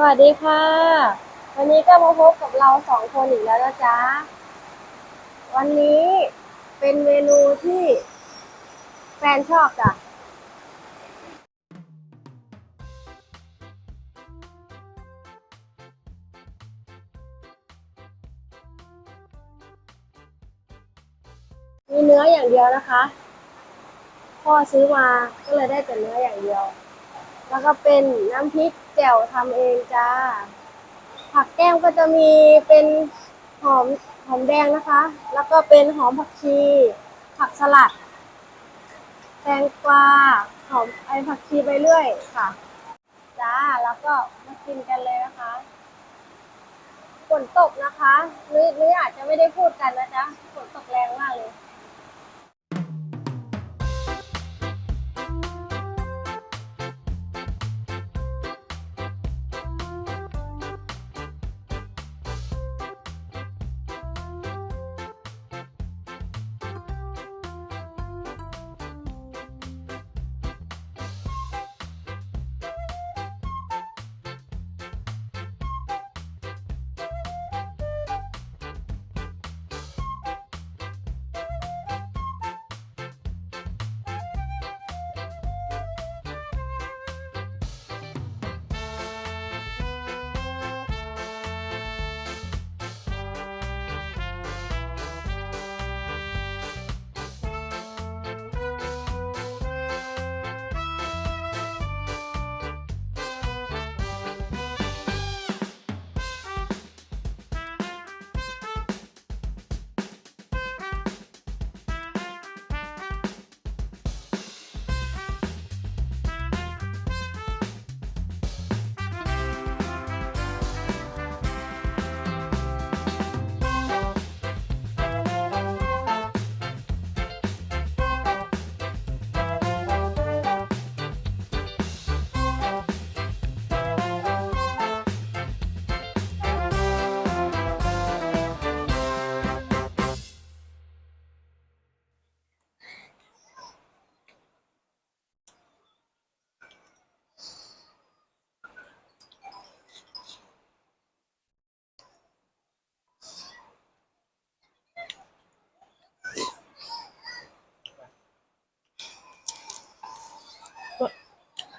สวัสดีค่ะ วันนี้ก็มาพบกับเราสองคนอีกแล้วนะจ๊ะ วันนี้เป็นเมนูที่แฟนชอบจ้ะมีเนื้ออย่างเดียวนะคะ พ่อซื้อมาก็เลยได้แต่เนื้ออย่างเดียว แล้วก็เป็นน้ำพริกแจ่วทำเองจ้า ผักแก้มก็จะมีเป็นหอมหอมแดงนะคะ แล้วก็เป็นหอมผักชี ผักสลัด แตงกวา หอมไอผักชีไปเรื่อยค่ะ จ้า แล้วก็มากินกันเลยนะคะ ฝนตกนะคะนุ้ยนุ้ยอาจจะไม่ได้พูดกันนะจ๊ะ ฝนตกแรงมากเลย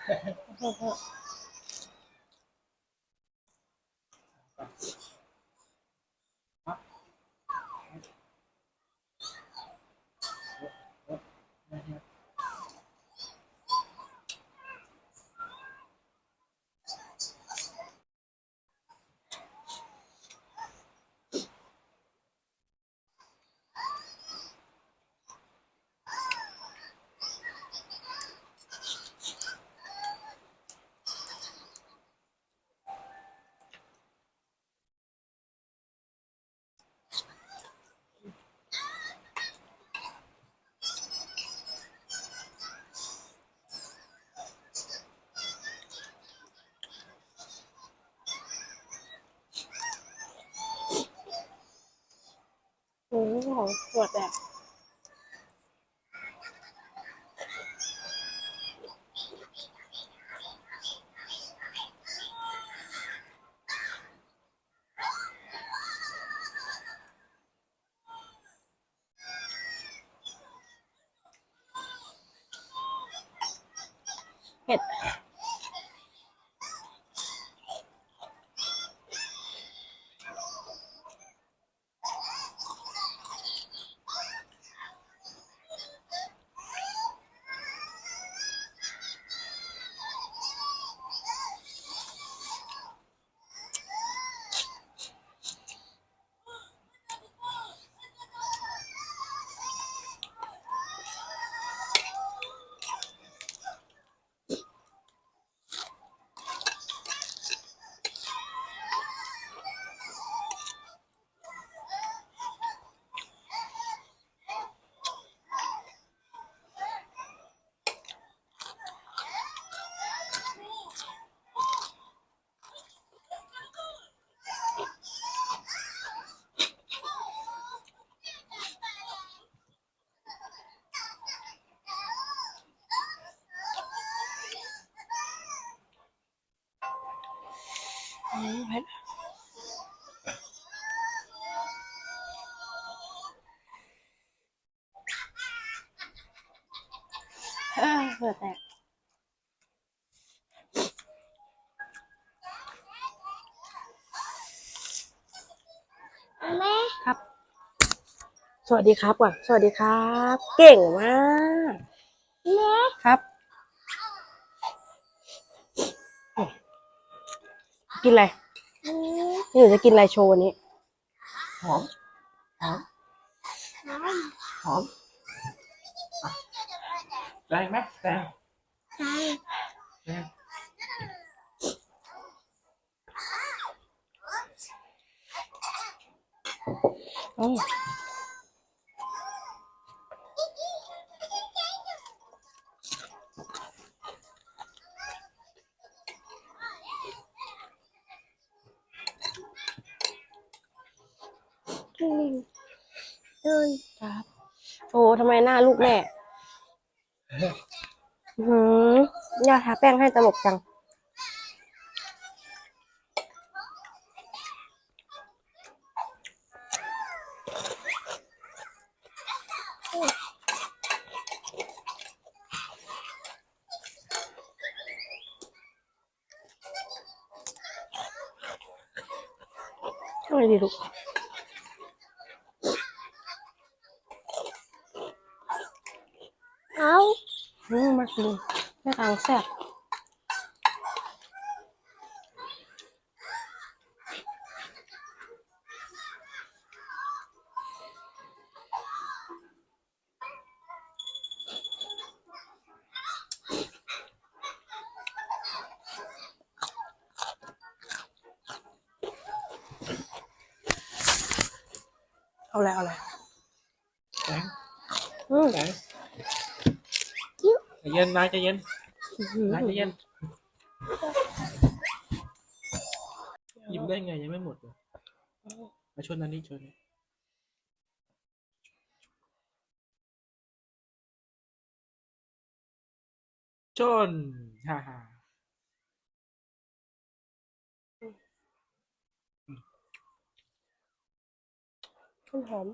อื มของสวดแบบเผ็ด อืมเผ็ดเอ้ยเหงื่อแตกแม่ครับ สวัสดีครับก่อนสวัสดีครับ เก่งมากแม่ครับ กินอะไรอืมนี่หนูจะกินอะไรโชว์วันนี้ หอม หอมน้หอมอะแรงไหมแรงำใช่แรงอืม เอ้ยครับ โอ้ทำไมหน้าลูกแม่ อื้อหือย่าทาแป้งให้ตลกจัง เอาอืมมากินแม่กลางแซ่บเอาอะไรเอาอะไรแรงอืมแรงใจ เย็นนายใจเย็นนายใจเย็นหยิบได้ไงยังไม่หมดเลยมาชนอันนี้ชนชนฮ่าฮ่าต้นหอม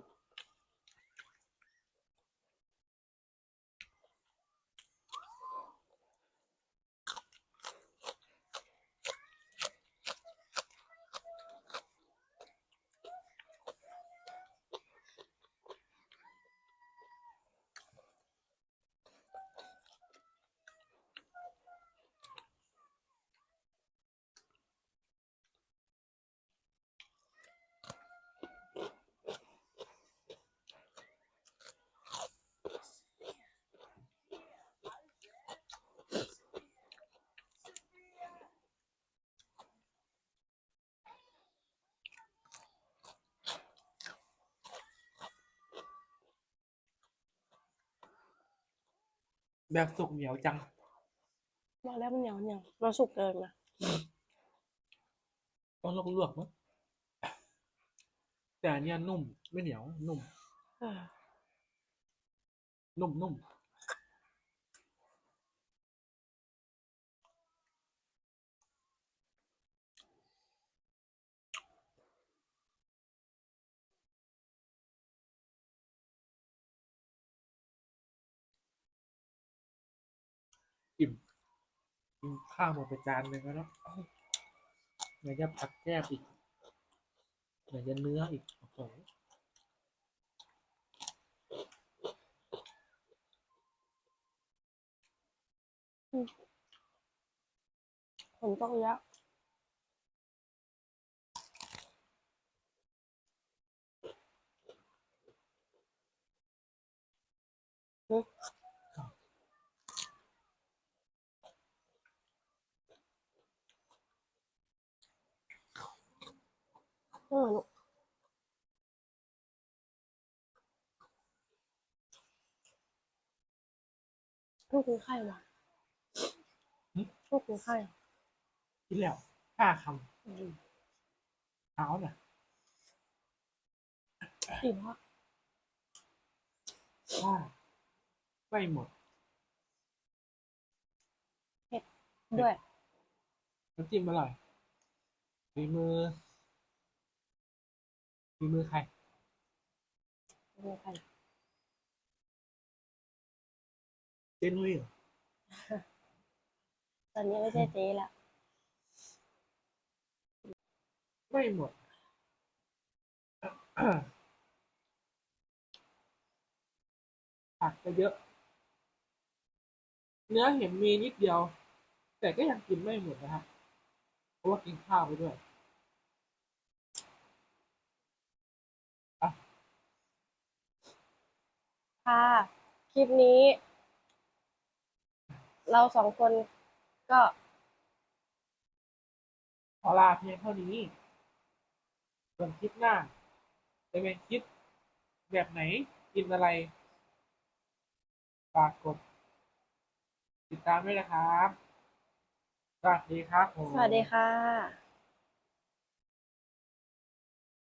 แบบสุกเหนียวจังมาแล้วมันเหนียวเหนียวมันสุกเกินนะต้องลวกๆมั้งแต่อันเนี้ยนุ่ม ไม่เหนียว นุ่มเออนุ่มนุ่มอิ่ม กินข้าวหมดไปจานหนึ่งแล้วเนาะไหนจะผักแก้มอีกไหนจะเนื้ออีกโอ้โหผมต้องเยอะอืมอืมลูกกินไข่หวานลูกกินไข่กินแล้วห้าคำเท้าน่ะอิ่มมากห้าไม่หมดด้วยน้ำจิ้มอร่อยฝีมือ ฝีมือใครมีใครเจนุ้ยเหรอ ตอนนี้ไม่ใช่เจ๊แล้วไม่หมด ผักก็เยอะ เนื้อเห็นมีนิดเดียว แต่ก็ยังกินไม่หมดนะครับ เพราะว่ากินข้าวไปด้วย ค่ะ คลิปนี้ เราสองคนก็ขอลาเพียงเท่านี้ ส่วนคลิปหน้า จะเป็นคลิปแบบไหนกินอะไร ฝากกด ติดตามด้วยนะครับ สวัสดีครับผม สวัสดีค่ะ